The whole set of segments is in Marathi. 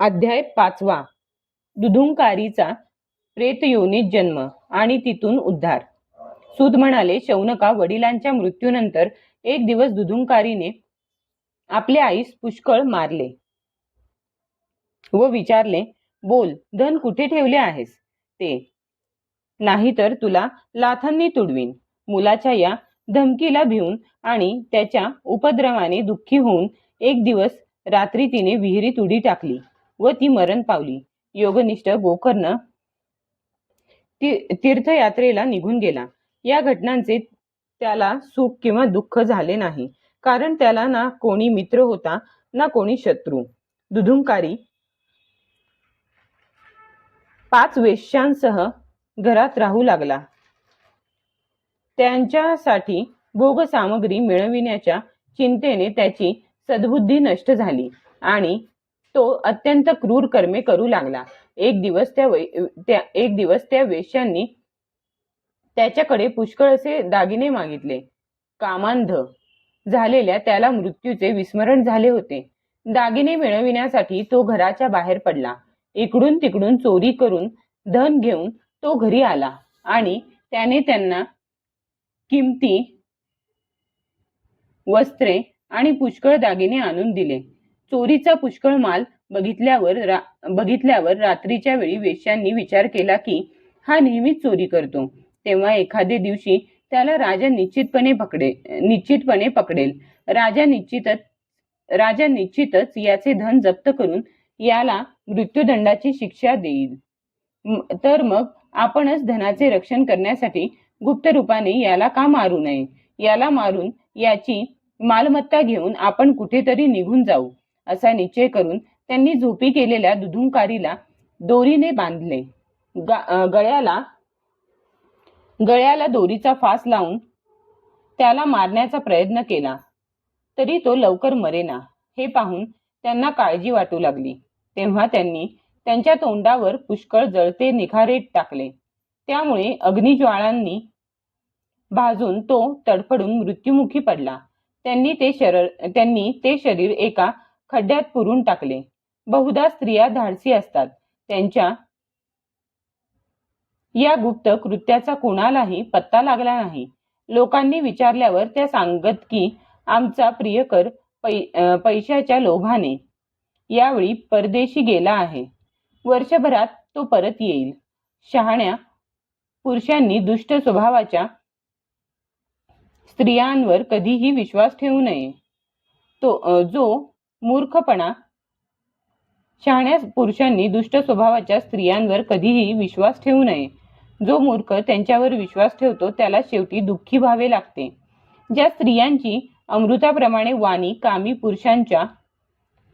अध्याय पाचवा. दुधुंकारीचा प्रेतयोनीत जन्म आणि तिथून उद्धार. सूद म्हणाले शौनका वडिलांच्या मृत्यूनंतर एक दिवस दुधुंकारीने आपल्या आईस पुष्कळ मारले व विचारले बोल धन कुठे ठेवले आहेस? ते नाहीतर तुला लाथांनी तुडवीन मुलाच्या या धमकीला भिवून आणि त्याच्या उपद्रवाने दुःखी होऊन एक दिवस रात्री तिने विहिरीत उडी टाकली. व ती मरण पावली. योगनिष्ठ गोकर्ण ती- तीर्थयात्रेला निघून गेला. या घटनांचे त्याला सुख किंवा दुःख झाले नाही. कारण त्याला ना कोणी मित्र होता ना कोणी शत्रू. दुधुंकारी पाच वेश्यांसह घरात राहू लागला. त्यांच्यासाठी भोग सामग्री मिळविण्याच्या चिंतेने त्याची सद्बुद्धी नष्ट झाली आणि तो अत्यंत क्रूर कर्मे करू लागला. एक दिवस त्या त्या एक दिवस त्या वेश्यांनी त्याच्याकडे पुष्कळ असे दागिने मागितले. कामांध झालेल्या त्याला मृत्यूचे विस्मरण झाले होते. दागिने मिळविण्यासाठी तो घराच्या बाहेर पडला. इकडून तिकडून चोरी करून धन घेऊन तो घरी आला आणि त्याने त्यांना किमती वस्त्रे आणि पुष्कळ दागिने आणून दिले. चोरीचा पुष्कळ माल बघितल्यावर रा- बघितल्यावर रात्रीच्या वेळी वेश्यांनी विचार केला की हा नेहमीच चोरी करतो. तेव्हा एखाद्या दिवशी त्याला राजा निश्चितपणे पकडे निश्चितपणे पकडेल. राजा निश्चितच राजा निश्चितच याचे धन जप्त करून याला मृत्यूदंडाची शिक्षा देईल. तर मग आपणच धनाचे रक्षण करण्यासाठी गुप्त रूपाने याला का मारू नये? याला मारून याची मालमत्ता घेऊन आपण कुठेतरी निघून जाऊ. असा निश्चय करून त्यांनी झोपी केलेल्या दुधुंकारीला दोरीने बांधले. गळ्याला गळ्याला दोरीचा फास लावून त्याला मारण्याचा प्रयत्न केला. तरी तो लवकर मरेना हे पाहून त्यांना काळजी वाटू लागली. तेव्हा त्यांनी त्यांच्या तोंडावर पुष्कळ जळते निखारे टाकले. त्यामुळे अग्निज्वाळांनी भाजून तो तडफडून मृत्युमुखी पडला. त्यांनी ते शरीर त्यांनी ते शरीर एका खड्ड्यात पुरून टाकले. बहुधा स्त्रिया धाडसी असतात. त्यांच्या या गुप्त कृत्याचा कोणालाही पत्ता लागला नाही. लोकांनी विचारल्यावर त्या सांगत की आमचा प्रियकर पै पैशाच्या लोभाने यावेळी परदेशी गेला आहे. वर्षभरात तो परत येईल. शहाण्या पुरुषांनी दुष्ट स्वभावाच्या स्त्रियांवर कधीही विश्वास ठेवू नये. तो जो मूर्खपणा. शहाण्या पुरुषांनी दुष्ट स्वभावाच्या स्त्रियांवर कधीही विश्वास ठेवू नये. जो मूर्ख त्यांच्यावर विश्वास ठेवतो त्याला शेवटी दुःखी व्हावे लागते. ज्या स्त्रियांची अमृताप्रमाणे वाणी कामी पुरुषांच्या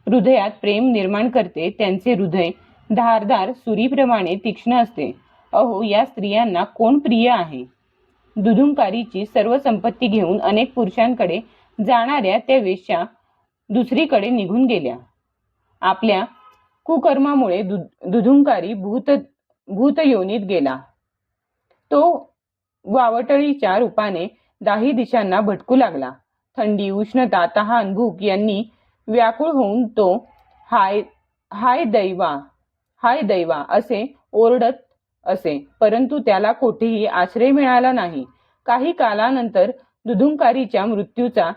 हृदयात प्रेम निर्माण करते त्यांचे हृदय धारदार सुरीप्रमाणे तीक्ष्ण असते. अहो या स्त्रियांना कोण प्रिय आहे? दुधुंकारीची सर्व संपत्ती घेऊन अनेक पुरुषांकडे जाणाऱ्या त्या वेश्या दुसरीकडे निघून गेल्या. आपल्या कुकर्मामुळे दु दुधुंकारी भूत भूतयोनीत गेला. तो वावटळीच्या रूपाने दाही दिशांना भटकू लागला. थंडी उष्णता तहान भूक यांनी व्याकुळ होऊन तो हाय हाय दैवा हाय दैवा असे ओरडत असे परंतु त्याला कोठेही आश्रय मिळाला नाही. काही कालानंतर दुधुंकारीच्या मृत्यूचा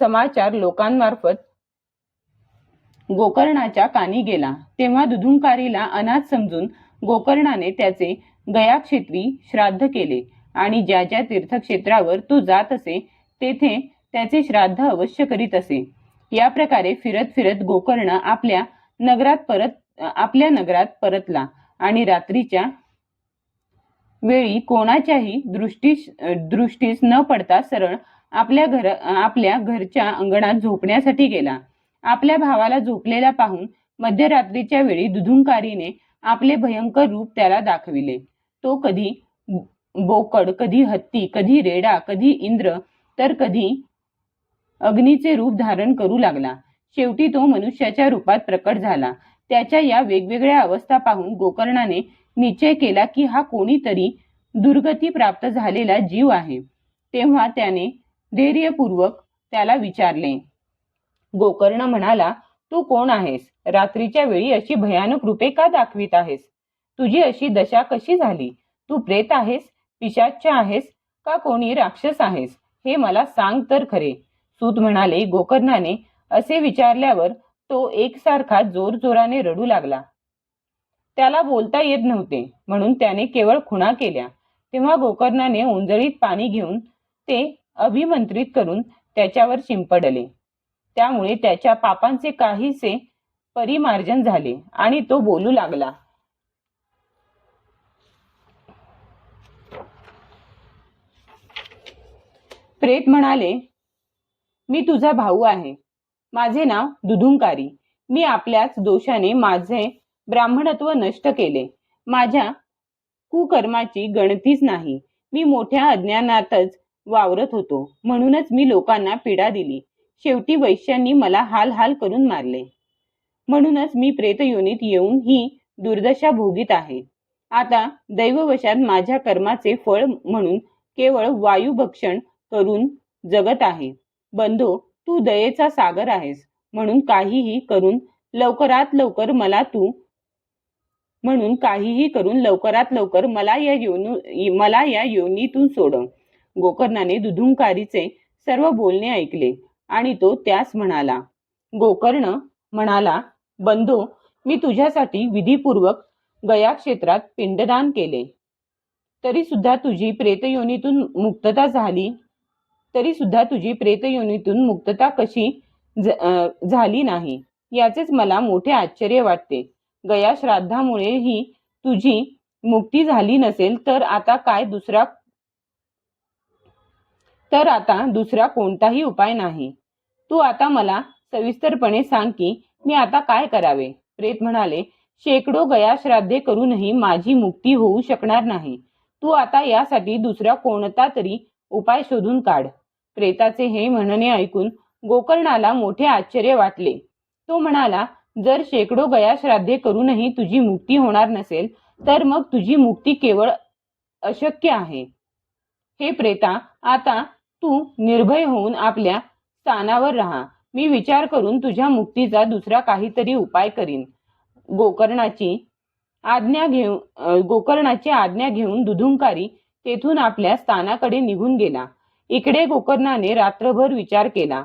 समाचार लोकांमार्फत गोकर्णाच्या कानी गेला. तेव्हा दुधुंकारीला अनाथ समजून गोकर्णाने त्याचे गयाक्षेत्री श्राद्ध केले आणि ज्या ज्या तीर्थक्षेत्रावर तो जात असे तेथे त्याचे श्राद्ध अवश्य करीत असे. या प्रकारे फिरत फिरत गोकर्ण आपल्या नगरात परत आपल्या नगरात परतला आणि रात्रीच्या वेळी कोणाच्याही दृष्टीस दृष्टीस न पडता सरळ आपल्या घर आपल्या घरच्या अंगणात झोपण्यासाठी गेला. आपल्या भावाला झोपलेला पाहून मध्यरात्रीच्या वेळी दुधुंकारीने आपले भयंकर रूप त्याला दाखविले. तो कधी बोकड कधी हत्ती कधी रेडा कधी इंद्र तर कधी अग्नीचे रूप धारण करू लागला. शेवटी तो मनुष्याच्या रूपात प्रकट झाला. त्याच्या या वेगवेगळ्या अवस्था पाहून गोकर्णाने निश्चय केला की हा कोणीतरी दुर्गती प्राप्त झालेला जीव आहे. तेव्हा त्याने धैर्यपूर्वक त्याला विचारले. गोकर्ण म्हणाला तू कोण आहेस? रात्रीच्या वेळी अशी भयानक रूपे का दाखवित आहेस? तुझी अशी दशा कशी झाली? तू प्रेत आहेस? पिशाच्य आहेस? का कोणी राक्षस आहेस? हे मला सांग तर खरे. सूत म्हणाले गोकर्णाने असे विचारल्यावर तो एकसारखा जोर जोराने रडू लागला. त्याला बोलता येत नव्हते म्हणून त्याने केवळ खुणा केल्या. तेव्हा गोकर्णाने उंजळीत पाणी घेऊन ते अभिमंत्रित करून त्याच्यावर शिंपडले. त्यामुळे त्याच्या पापांचे काहीसे परिमार्जन झाले आणि तो बोलू लागला. प्रेत म्हणाले मी तुझा भाऊ आहे. माझे नाव दुधुंकारी. मी आपल्याच दोषाने माझे ब्राह्मणत्व नष्ट केले. माझ्या कुकर्माची गणतीच नाही. मी मोठ्या अज्ञानातच वावरत होतो. म्हणूनच मी लोकांना पीडा दिली. शेवटी वैश्यांनी मला हाल हाल करून मारले. म्हणूनच मी प्रेतयोनीत येऊन ही दुर्दशा भोगीत आहे. आता दैववशात माझ्या कर्माचे फळ म्हणून केवळ वायुभक्षण करून जगत आहे. बंधो तू दयेचा सागर आहेस. म्हणून काहीही करून लवकरात लवकर मला तू म्हणून काहीही करून लवकरात लवकर मला या योनू मला या योनीतून सोडव गोकर्णाने दुधुंकारीचे सर्व बोलणे ऐकले आणि तो त्यास म्हणाला गोकर्ण म्हणाला बंधो मी तुझ्यासाठी विधीपूर्वक गया क्षेत्रात पिंडदान केले. तरी सुद्धा तुझी प्रेतयोनीतून मुक्तता झाली. तरी सुद्धा तुझी प्रेतयोनीतून मुक्तता कशी झाली नाही याचेच मला मोठे आश्चर्य वाटते. गया श्राद्धामुळे ही तुझी मुक्ती झाली नसेल तर आता काय दुसरा तर आता दुसरा कोणताही उपाय नाही. तू आता मला सविस्तरपणे सांग की मी आता काय करावे? प्रेत म्हणाले शेकडो गया श्राद्धे करूनही माझी मुक्ती होऊ शकणार नाही. तू आता यासाठी दुसरा कोणता तरी उपाय शोधून काढ. प्रेताचे हे म्हणणे ऐकून गोकर्णाला मोठे आश्चर्य वाटले. तो म्हणाला जर शेकडो गया श्राद्धे करूनही तुझी मुक्ती होणार नसेल तर मग तुझी मुक्ती केवळ अशक्य आहे. हे प्रेता आता तू निर्भय होऊन आपल्या स्थानावर राहा. मी विचार करून तुझ्या मुक्तीचा दुसरा काहीतरी उपाय करीन. गोकर्णाची आज्ञा घेऊन गोकर्णाची आज्ञा घेऊन दुधुंकारी तेथून आपल्या स्थानाकडे निघून गेला. इकडे गोकर्णाने रात्रभर विचार केला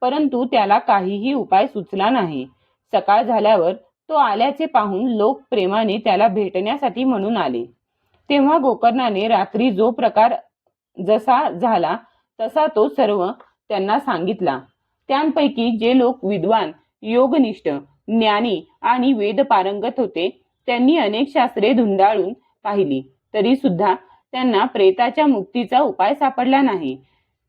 परंतु त्याला काहीही उपाय सुचला नाही. सकाळ झाल्यावर तो आल्याचे पाहून लोक प्रेमाने त्याला भेटण्यासाठी म्हणून आले. तेव्हा गोकर्णाने रात्री जो प्रकार जसा झाला तसा तो सर्व त्यांना सांगितला. त्यांपैकी जे लोक विद्वान योगनिष्ठ ज्ञानी आणि वेद पारंगत होते त्यांनी अनेक शास्त्रे धुंडाळून पाहिली. तरी सुद्धा त्यांना प्रेताच्या मुक्तीचा उपाय सापडला नाही.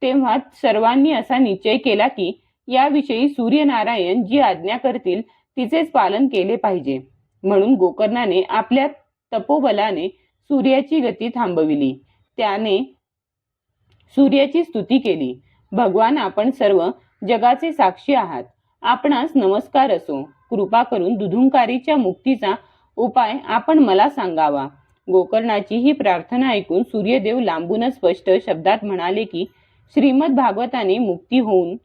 तेव्हा सर्वांनी असा निश्चय केला की याविषयी सूर्यनारायण जी आज्ञा करतील तिचेच पालन केले पाहिजे. म्हणून गोकर्णाने आपल्या तपोबलाने सूर्याची गती थांबविली. त्याने सूर्याची स्तुती केली. भगवान आपण सर्व जगाचे साक्षी आहात. आपणास नमस्कार असो. कृपा करून दुधुंकारीच्या मुक्तीचा उपाय आपण मला सांगावा. गोकर्णाची ही प्रार्थना ऐकून सूर्यदेव लांबूनच स्पष्ट शब्दात म्हणाले की श्रीमद भागवताने मुक्ती होऊन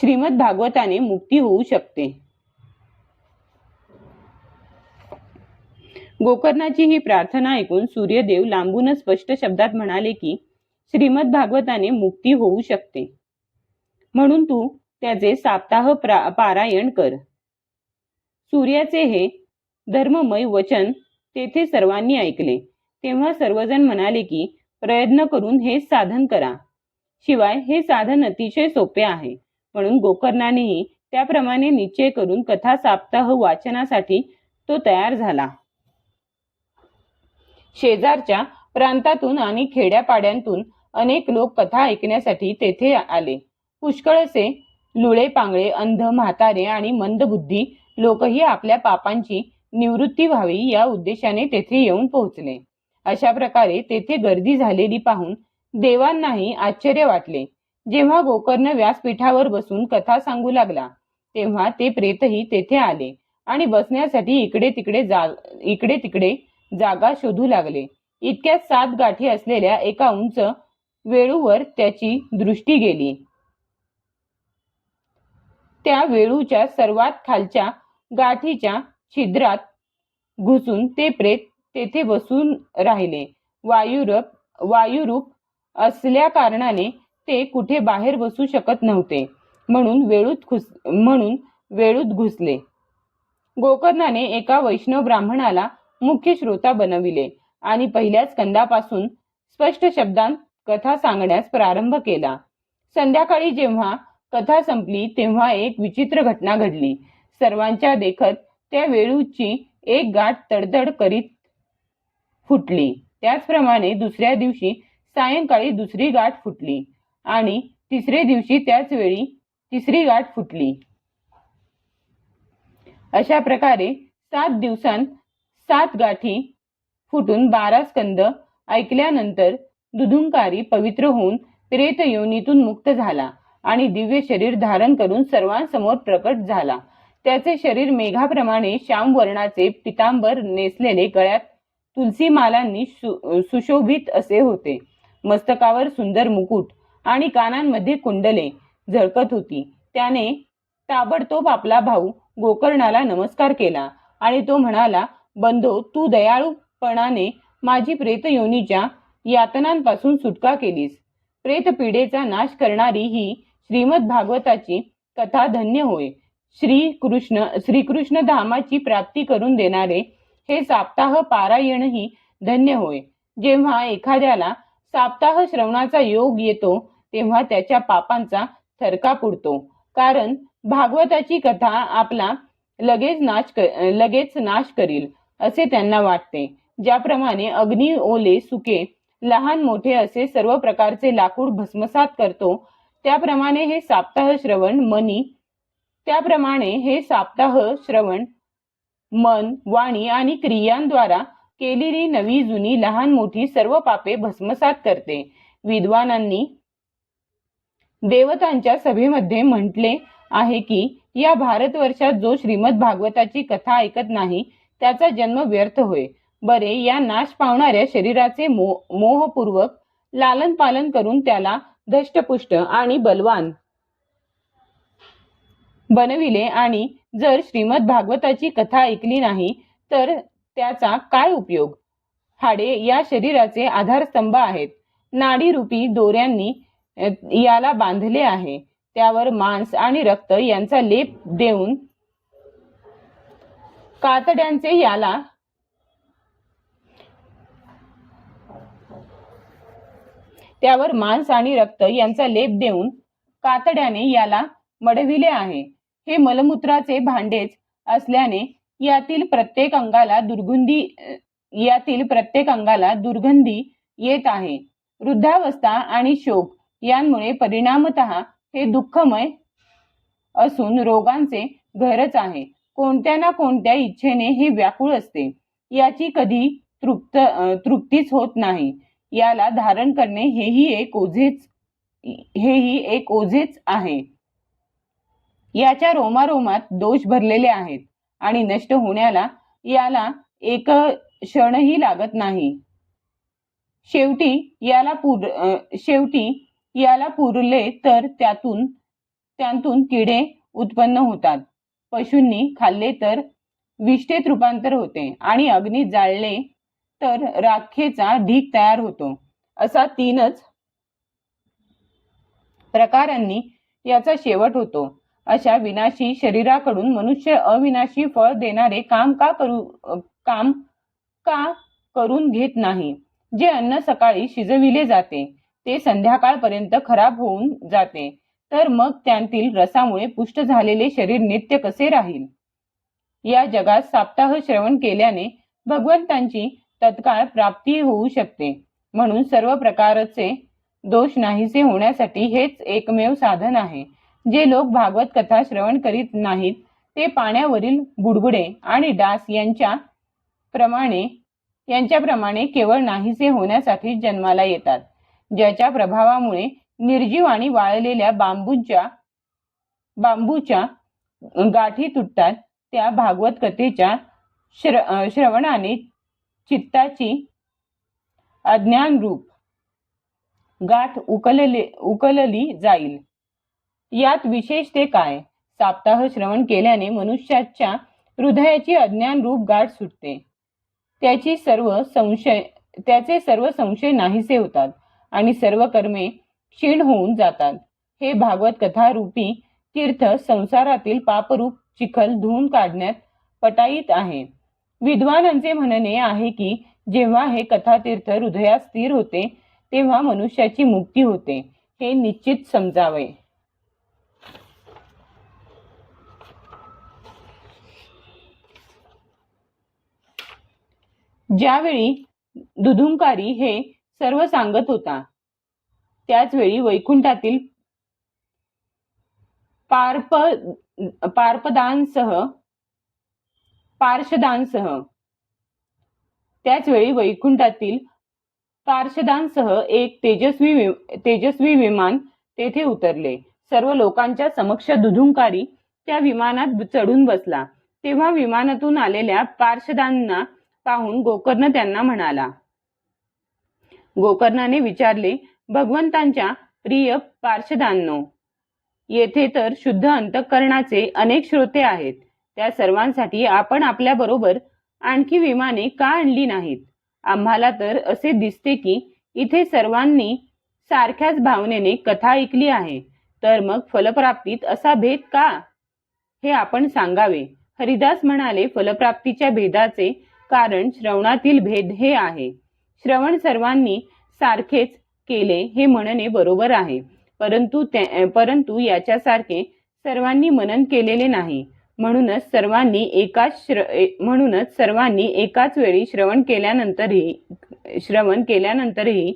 श्रीमद भागवताने मुक्ती होऊ शकते. गोकर्णाची ही प्रार्थना ऐकून सूर्यदेव लांबूनच स्पष्ट शब्दात म्हणाले की श्रीमद भागवताने मुक्ती होऊ शकते. म्हणून तू त्याचे साप्ताह पारायण कर. सूर्याचे हे धर्ममय वचन तेथे सर्वांनी ऐकले. तेव्हा सर्वजण म्हणाले की प्रयत्न करून हे साधन करा. शिवाय हे साधन अतिशय सोपे आहे. म्हणून गोकर्णानेही त्याप्रमाणे निश्चय करून कथा साप्ताह वाचनासाठी तो तयार झाला. शेजारच्या प्रांतातून आणि खेड्यापाड्यांतून अनेक लोक कथा ऐकण्यासाठी तेथे आले. पुष्कळसे लुळे पांगळे अंध म्हातारे आणि मंदबुद्धी लोकही आपल्या पापांची निवृत्ती व्हावी या उद्देशाने तेथे येऊन पोहोचले. अशा प्रकारे तेथे गर्दी झालेली पाहून देवांनाही आश्चर्य वाटले. जेव्हा गोकर्ण व्यासपीठावर बसून कथा सांगू लागला तेव्हा ते प्रेतही तेथे आले आणि बसण्यासाठी इकडे तिकडे जा इकडे तिकडे जागा शोधू लागले. इतक्यात सात गाठी असलेल्या एका उंच वेळूवर त्याची दृष्टी गेली. त्या वेळूच्या सर्वात खालच्या गाठीच्या छिद्रात घुसून ते प्रेत तेथे बसून राहिले. वायुरप वायुरूप असल्या कारणाने ते कुठे बाहेर बसू शकत नव्हते. म्हणून वेळूत घुस म्हणून वेळूत घुसले. गोकर्णाने एका वैष्णव ब्राह्मणाला मुख्य श्रोता बनविले आणि पहिल्या स्कंदापासून स्पष्ट शब्दांत कथा सांगण्यास प्रारंभ केला. संध्याकाळी जेव्हा कथा संपली तेव्हा एक विचित्र घटना घडली. सर्वांच्या देखत त्या वेळूची एक गाठ तडतड करीत फुटली. त्याचप्रमाणे दुसऱ्या दिवशी सायंकाळी दुसरी गाठ फुटली आणि तिसरे दिवशी त्याच वेळी तिसरी गाठ फुटली. अशा प्रकारे सात दिवसांत सात गाठी फुटून बारा स्कंद ऐकल्यानंतर दुधुंकारी पवित्र होऊन प्रेत योनीतून मुक्त झाला आणि दिव्य शरीर धारण करून सर्वांसमोर प्रकट झाला. त्याचे शरीर मेघाप्रमाणे श्याम वर्णाचे पितांबर नेसलेले गळ्यात तुलसी मालांनी सु सुशोभित असे होते. मस्तकावर सुंदर मुकुट आणि कानांमध्ये कुंडले झळकत होती. त्याने ताबडतोब आपला भाऊ गोकर्णाला नमस्कार केला आणि तो म्हणाला बंधो तू दयाळूपणाने माझी प्रेतयोनीच्या यातनांपासून सुटका केलीस. प्रेत पिढेचा नाश करणारी ही श्रीमद भागवताची कथा धन्य होय. श्री कृष्ण श्रीकृष्ण धामाची प्राप्ती करून देणारे हे साप्ताह पारायणही धन्य होय. जेव्हा एखाद्याला साप्ताह श्रवणाचा योग येतो तेव्हा त्याच्या पापांचा थरका पुरतो. कारण भागवताची कथा आपला लगेच नाश कर, लगेच नाश करील. असे त्यांना वाटते. ज्याप्रमाणे अग्नी ओले सुके लहान मोठे असे सर्व प्रकारचे लाकूड भस्मसात करतो त्याप्रमाणे हे साप्ताह श्रवण मनी त्याप्रमाणे हे साप्ताह श्रवण मन वाणी आणि क्रियांद्वारा केलेली नवी जुनी लहान मोठी सर्व पापे भस्मसात करते. विद्वानांनी देवतांच्या सभेमध्ये म्हटले आहे की या भारतवर्षात जो श्रीमद भागवताची कथा ऐकत नाही त्याचा जन्म व्यर्थ होय. बरे या नाश पावणाऱ्या शरीराचे मो मोहपूर्वक लालन पालन करून त्याला धष्टपुष्ट आणि बलवान बनविले आणि जर श्रीमद भागवताची कथा ऐकली नाही तर त्याचा काय उपयोग? हाडे या शरीराचे आधारस्तंभ आहेत. नाडीरूपी दोऱ्यांनी याला बांधले आहे. त्यावर मांस आणि रक्त यांचा लेप देऊन कातड्यांचे याला त्यावर मांस आणि रक्त यांचा लेप देऊन कातड्याने याला मडविले आहे. हे मलमूत्राचे भांडेच असल्याने यातील प्रत्येक अंगाला दुर्गंधी यातील प्रत्येक अंगाला दुर्गंधी येत आहे. वृद्धावस्था आणि शोक यांमुळे परिणामत हे दुःखमय असून रोगांचे घरच आहे. कोणत्या ना कोणत्या इच्छेने हे व्याकुळ असते. याची कधी तृप्त तृप्तीच होत नाही. याला धारण करणे हेही एक ओझेच हेही एक ओझेच आहे. याच्या रोमारोमात दोष भरलेले आहेत आणि नष्ट होण्याला याला एक क्षणही लागत नाही. शेवटी याला पुर शेवटी याला पुरले तर त्यातून त्यातून किडे उत्पन्न होतात. पशूंनी खाल्ले तर विष्ठेत रूपांतर होते आणि अग्नी जाळले तर राखेचा ढीग तयार होतो. असा तीनच प्रकारांनी याचा शेवट होतो. अशा विनाशी शरीराकडून मनुष्य अविनाशी फळ देणारे काम का करू काम का करून घेत नाही? जे अन्न सकाळी शिजविले जाते ते संध्याकाळपर्यंत खराब होऊन जाते. तर मग त्यांतील रसामुळे पुष्ट झालेले शरीर नित्य कसे राहील? या जगात साप्ताह श्रवण केल्याने भगवंतांची तत्काळ प्राप्ती होऊ शकते. म्हणून सर्व प्रकारचे दोष नाहीसे होण्यासाठी हेच एकमेव साधन आहे. जे लोक भागवत कथा श्रवण करीत नाहीत ते पाण्यावरील बुडबुडे आणि डास यांच्या प्रमाणे यांच्याप्रमाणे केवळ नाहीसे होण्यासाठी जन्माला येतात. ज्याच्या प्रभावामुळे निर्जीव आणि वाळलेल्या बांबूच्या बांबूच्या गाठी तुटतात. त्या भागवत कथेच्या श्र श्रवणाने चित्ताची अज्ञान रूप गाठ उकलले उकलली जाईल. यात विशेष ते काय? साप्ताह श्रवण केल्याने मनुष्याच्या हृदयाची अज्ञान रूप गाठ सुटते. त्याची सर्व संशय त्याचे सर्व संशय नाहीसे होतात आणि सर्व कर्मे क्षीण होऊन जातात. हे भागवत कथा रूपी तीर्थ संसारातील पापरूप चिखल धुवून काढण्यात पटाईत आहे. विद्वानांचे म्हणणे आहे की जेव्हा हे कथातीर्थ हृदयात स्थिर होते तेव्हा मनुष्याची मुक्ती होते हे निश्चित समजावे. ज्यावेळी दुधुंकारी हे सर्व सांगत होता त्याचवेळी वैकुंठातील पार्प पार्पदांसह पार्षदांसह त्याचवेळी वैकुंठातील पार्षदांसह एक तेजस्वी तेजस्वी विमान तेथे उतरले. सर्व लोकांच्या समक्ष दुधुंकारी त्या विमानात चढून बसला. तेव्हा विमानातून आलेल्या पार्षदांना पाहून गोकर्ण त्यांना म्हणाला. गोकर्णाने विचारले भगवंतांच्या प्रिय पार्षदांनो येथे तर शुद्ध अंतःकरणाचे अनेक श्रोते आहेत. त्या सर्वांसाठी आपण आपल्या बरोबर आणखी विमाने का आणली नाहीत? आम्हाला तर असे दिसते की इथे सर्वांनी सारख्याच भावनेने कथा ऐकली आहे. तर मग फलप्राप्तीत असा भेद का? हे आपण सांगावे. हरिदास म्हणाले फलप्राप्तीच्या भेदाचे कारण श्रवणातील भेद हे आहे. श्रवण सर्वांनी सारखेच केले हे म्हणणे बरोबर आहे. परंतु परंतु याच्यासारखे सर्वांनी मनन केलेले नाही. म्हणूनच सर्वांनी एकाच श्र म्हणूनच सर्वांनी एकाच वेळी श्रवण केल्यानंतरही श्रवण केल्यानंतरही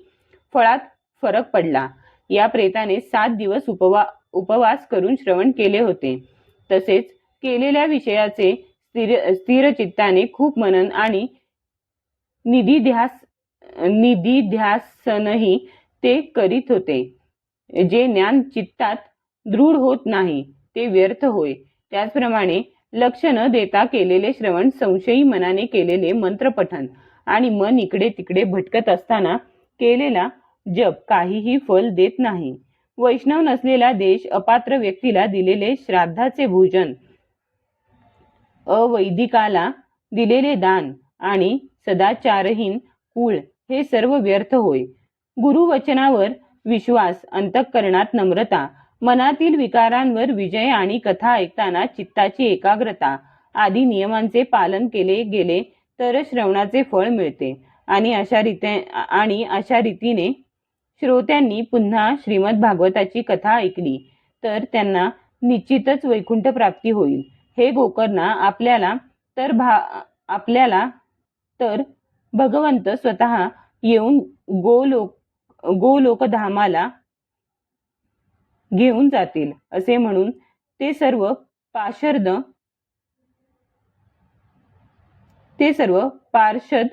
फळात फरक पडला. या प्रेताने सात दिवस उपवा उपवास करून श्रवण केले होते. तसेच केलेल्या विषयाचे स्थिर स्थिर चित्ताने खूप मनन आणि निधीध्यास निधीध्यासनही ते करीत होते. जे ज्ञान चित्तात दृढ होत नाही ते व्यर्थ होय. त्याचप्रमाणे लक्ष न देता केलेले श्रवण संशयी मनाने केलेले मंत्रपठन आणि मन इकडे तिकडे भटकत असताना केलेला जप काहीही फल देत नाही. वैष्णव नसलेला देश अपात्र व्यक्तीला दिलेले श्राद्धाचे भोजन अवैदिकाला दिलेले दान आणि सदाचारहीन कुळ हे सर्व व्यर्थ होय. गुरुवचनावर विश्वास अंतःकरणात नम्रता मनातील विकारांवर विजय आणि कथा ऐकताना चित्ताची एकाग्रता आदी नियमांचे पालन केले गेले तर श्रवणाचे फळ मिळते. आणि अशा रीते आणि अशा रीतीने श्रोत्यांनी पुन्हा श्रीमद भागवताची कथा ऐकली तर त्यांना निश्चितच वैकुंठ प्राप्ती होईल. हे गोकर्णा आपल्याला तर भा आपल्याला तर भगवंत स्वतः येऊन गोलोक गोलोकधामाला घेऊन जातील असे म्हणून ते सर्व पाशर्द ते सर्व पार्षद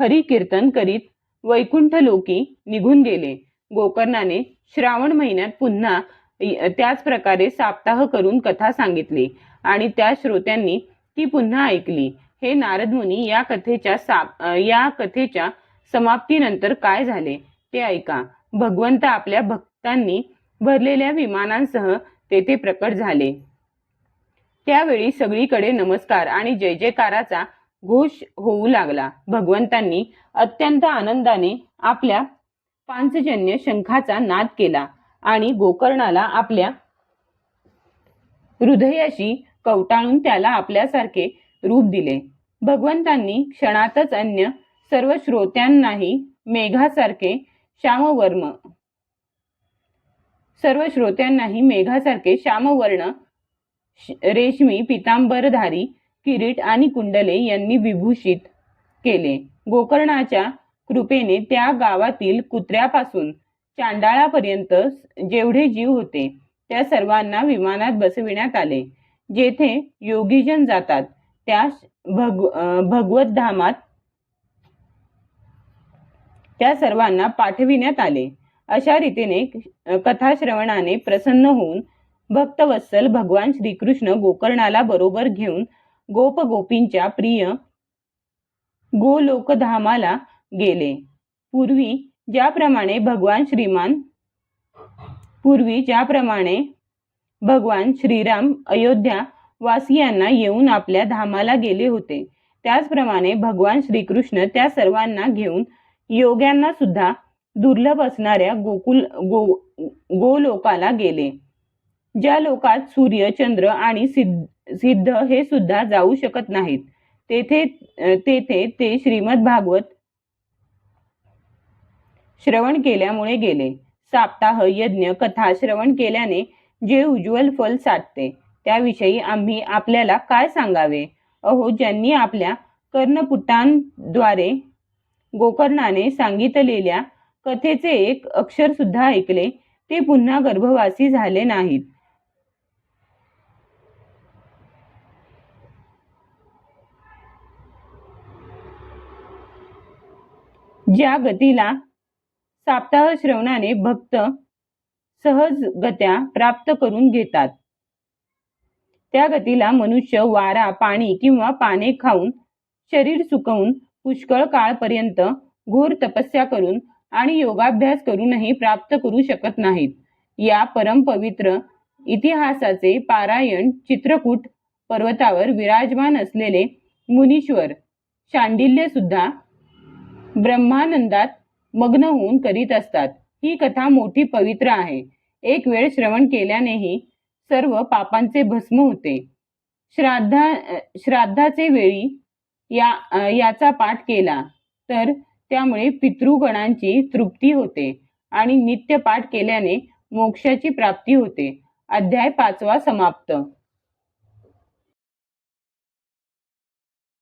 हरिकीर्तन करीत वैकुंठ लोकी निघून गेले. गोकर्णाने श्रावण महिन्यात पुन्हा त्याच प्रकारे साप्ताह करून कथा सांगितली आणि त्या श्रोत्यांनी ती पुन्हा ऐकली. हे नारद मुनी या कथेच्या साप या कथेच्या समाप्तीनंतर काय झाले? ते ऐका. भगवंत आपल्या भक्तांनी भरलेल्या विमानांसह तेथे प्रकट झाले. त्यावेळी सगळीकडे नमस्कार आणि जय जयकाराचा घोष होऊ लागला. भगवंतांनी अत्यंत आनंदाने आपल्या पांचजन्य शंखाचा नाद केला आणि गोकर्णाला आपल्या हृदयाशी कवटाळून त्याला आपल्यासारखे रूप दिले. भगवंतांनी क्षणातच अन्य सर्व श्रोत्यांनाही मेघासारखे श्यामवर्म. सर्व श्रोत्यांनाही मेघासारखे श्यामवर्ण रेशमी पितांबरधारी किरीट आणि कुंडले यांनी विभूषित केले. गोकर्णाच्या कृपेने त्या गावातील कुत्र्यापासून चांडाळापर्यंत जेवढे जीव होते त्या सर्वांना विमानात बसविण्यात आले. जेथे योगीजन जातात त्या भग भगवत धामात त्या सर्वांना पाठविण्यात आले. अशा रीतीने अं, कथा श्रवणाने प्रसन्न होऊन भक्तवत्सल भगवान श्रीकृष्ण गोकर्णाला बरोबर घेऊन गोप गोपींच्या प्रिय गोलोकधामाला गेले. पूर्वी ज्याप्रमाणे भगवान श्रीमान पूर्वी ज्याप्रमाणे भगवान श्रीराम अयोध्या वासियांना येऊन आपल्या धामाला गेले होते त्याचप्रमाणे भगवान श्रीकृष्ण त्या सर्वांना घेऊन योग्यांना सुद्धा दुर्लभ असणाऱ्या गोकुल गो गोलोकाला गेले. ज्या लोकात सूर्य चंद्र आणि सिद्ध सिद्ध हे सुद्धा जाऊ शकत नाहीत तेथे तेथे ते श्रीमद भागवत श्रवण केल्यामुळे गेले. साप्ताह यज्ञ कथा श्रवण केल्याने जे उज्ज्वल फल साधते त्याविषयी आम्ही आपल्याला काय सांगावे? अहो ज्यांनी आपल्या कर्णपुटांद्वारे गोकर्णाने सांगितलेल्या कथेचे एक अक्षर सुद्धा ऐकले. ते पुन्हा गर्भवासी झाले नाहीत. ज्या गतीला साप्ताह श्रवणाने भक्त सहज गत्या प्राप्त करून घेतात. त्या गतीला मनुष्य वारा पाणी किंवा पाने खाऊन शरीर सुकवून पुष्कळ काळपर्यंत घोर तपस्या करून आणि योगाभ्यास करूनही प्राप्त करू शकत नाहीत. या परमपवित्र इतिहासाचे पारायण चित्रकूट पर्वतावर विराजमान असलेले मुनीश्वर शांडिल्य सुद्धा ब्रह्मानंदात मग्न होऊन करीत असतात. ही कथा मोठी पवित्र आहे. एक वेळ श्रवण केल्यानेही सर्व पापांचे भस्म होते. श्राद्धा श्राद्धाचे वेळी या याचा पाठ केला. तर त्यामुळे पितृगणांची तृप्ती होते आणि नित्य पाठ केल्याने मोक्षाची प्राप्ती होते. अध्याय पाचवा समाप्त.